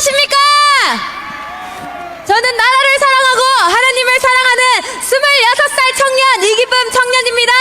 안녕하십니까? 저는 나라를 사랑하고 하나님을 사랑하는 26살 청년 이기쁨 청년입니다.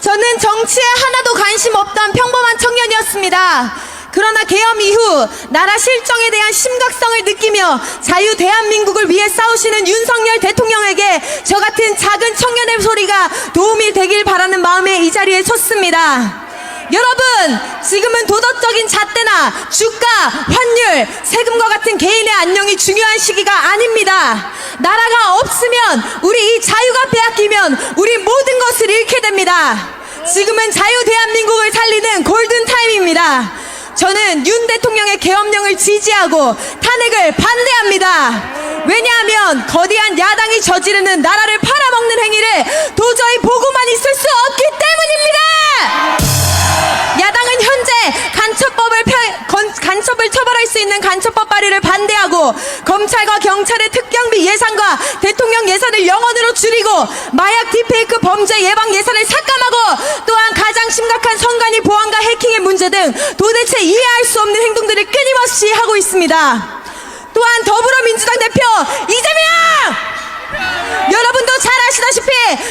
저는 정치에 하나도 관심 없던 평범한 청년이었습니다. 그러나 개엄 이후 나라 실정에 대한 심각성을 느끼며 자유 대한민국을 위해 싸우시는 윤석열 대통령에게 저 같은 작은 청년의 소리가 도움이 되길 바라는 마음에 이 자리에 섰습니다. 여러분, 지금은 도덕적인 잣대나 주가, 환율, 세금과 같은 개인의 안녕이 중요한 시기가 아닙니다. 나라가 없으면 우리 이 자유가 빼앗기면 우리 모든 것을 잃게 됩니다. 지금은 자유 대한민국을 살리는 골든 타임입니다. 저는 윤 대통령의 계엄령을 지지하고 탄핵을 반대합니다. 왜냐하면 거대한 야당이 저지르는 나라를 팔아먹는 행위를 도저히 보고만 있을 수 없기 때문입니다. 야당은 현재 간첩법을 펴- 건- 간첩을 처벌할 수 있는 간첩법 발의를 반대하고 검찰과 경찰의 특경비 예산과 대통령 예산을 영원으로 줄이고 마약 딥페이크 범죄 예방 예산을 삭감하고 또한 가장 심각한 선관위 보안과 해킹의 문제 등 도대체 이해할 수 없는 행동들을 끊임없이 하고 있습니다. 또한 더불어민주당 대표 이재명! 여러분도 잘 아시다시피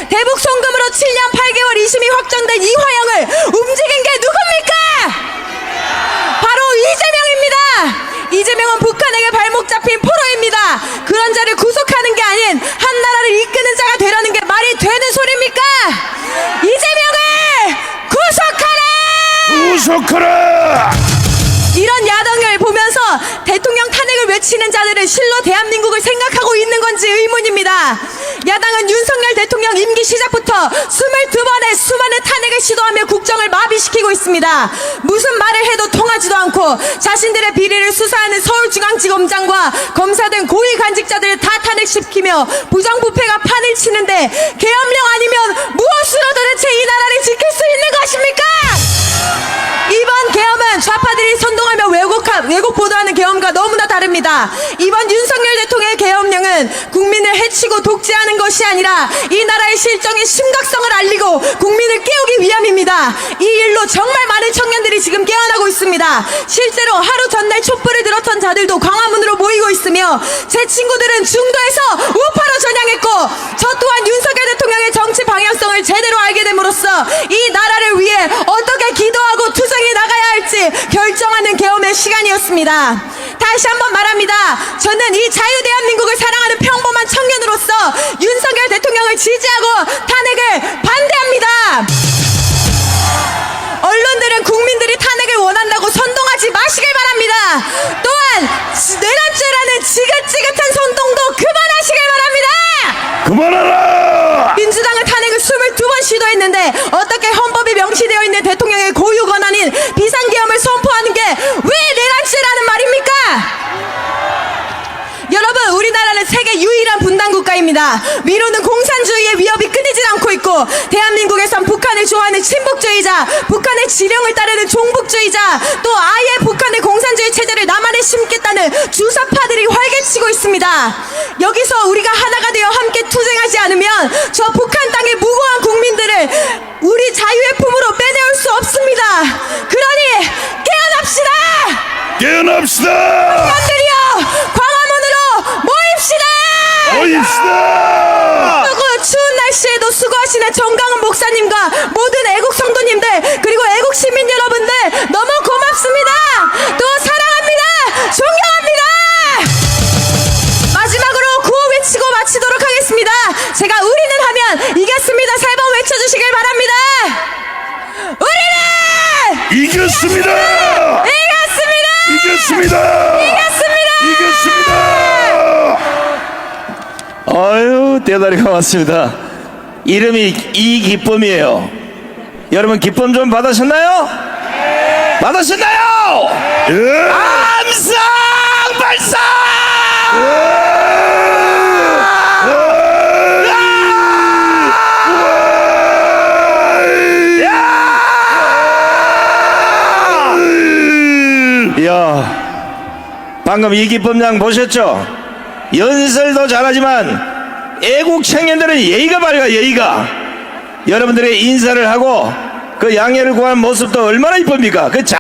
대북 송금으로 7년 8개월 이심이 확정된 이화영을 움직인 게 누굽니까? 바로 이재명입니다. 이재명은 북한에게 발목 잡힌 포로입니다. 그런 자를 구속하는 게 아닌 한 나라를 이끄는 자가 되라는 게 말이 되는 소리입니까? 이재명을 구속하라! 구속하라! 외치는 자들은 실로 대한민국을 생각하고 있는 건지 의문입니다. 야당은 윤석열 대통령 임기 시작부터 22번의 수많은 탄핵을 시도하며 국정을 마비시키고 있습니다. 무슨 말을 해도 통하지도 않고 자신들의 비리를 수사하는 서울중앙지검장과 검사 등 고위 간직자들을 다 탄핵시키며 부정부패가 판을 치는데 계엄령 아니면 무엇 다릅니다. 이번 윤석열 대통령의 계엄령은 국민을 해치고 독재하는 것이 아니라 이 나라의 실정의 심각성을 알리고 국민을 깨우기 위함입니다. 이 일로 정말 많은 청년들이 지금 깨어나고 있습니다. 실제로 하루 전날 촛불을 들었던 자들도 광화문으로 모이고 있으며 제 친구들은 중도에서 우파로 전향했고 저 또한 윤석열 대통령의 정치 방향성을 제대로 알게 됨으로써 이 나라를 위해 어떻게 기도하고 투쟁해 나가야 할지 결정하는 계엄의 시간이었습니다. 다시 한번 말합니다. 저는 이 자유 대한민국을 사랑하는 평범한 청년으로서 윤석열 대통령을 지지하고 탄핵을 반대합니다. 언론들은 국민들이 탄핵을 원한다고 선동하지 마시길 바랍니다. 또한 내란 죄라는 지긋지긋한 선동도 그만하시길 바랍니다. 그만하라! 민주당은 탄핵을 22번 시도했는데 어떻게 헌법에 명시되어 있는 대통령의 고유 권한인 비상계엄을 선포하는 게 왜 내란죄라는 말입니까? 여러분 우리나라는 세계 유일한 국가입니다. 위로는 공산주의의 위협이 끊이질 않고 있고 대한민국에선 북한을 좋아하는 친북주의자, 북한의 지령을 따르는 종북주의자, 또 아예 북한의 공산주의 체제를 남한에 심겠다는 주사파들이 활개치고 있습니다. 여기서 우리가 하나가 되어 함께 투쟁하지 않으면 저 북한 땅의 무고한 국민들을 우리 자유의 품으로 빼내올 수 없습니다. 그러니 깨어납시다. 깨어납시다! 년들이여 광화문으로 모입시다. 모입시다! 그리고 추운 날씨에도 수고하시는 정강은 목사님과 모든 애국 성도님들 그리고 애국 시민 여러분들 너무 고맙습니다. 또 사랑합니다. 존경합니다. 마지막으로 구호 외치고 마치도록 하겠습니다. 제가 우리는 하면 이겼습니다. 세 번 외쳐주시길 바랍니다. 우리는 이겼습니다! 이겼습니다. 이겼습니다! 이겼습니다. 이겼습니다! 아유 대단히 고맙습니다. 이름이 이 기쁨이에요. 여러분 기쁨 좀 받으셨나요? 받으셨나요? 예! 암상 발사! 이야 방금 이 기쁨 양 보셨죠? 연설도 잘하지만 애국 청년들은 예의가 바르가 예의가 여러분들의 인사를 하고 그 양해를 구하는 모습도 얼마나 이쁩니까? 그 자...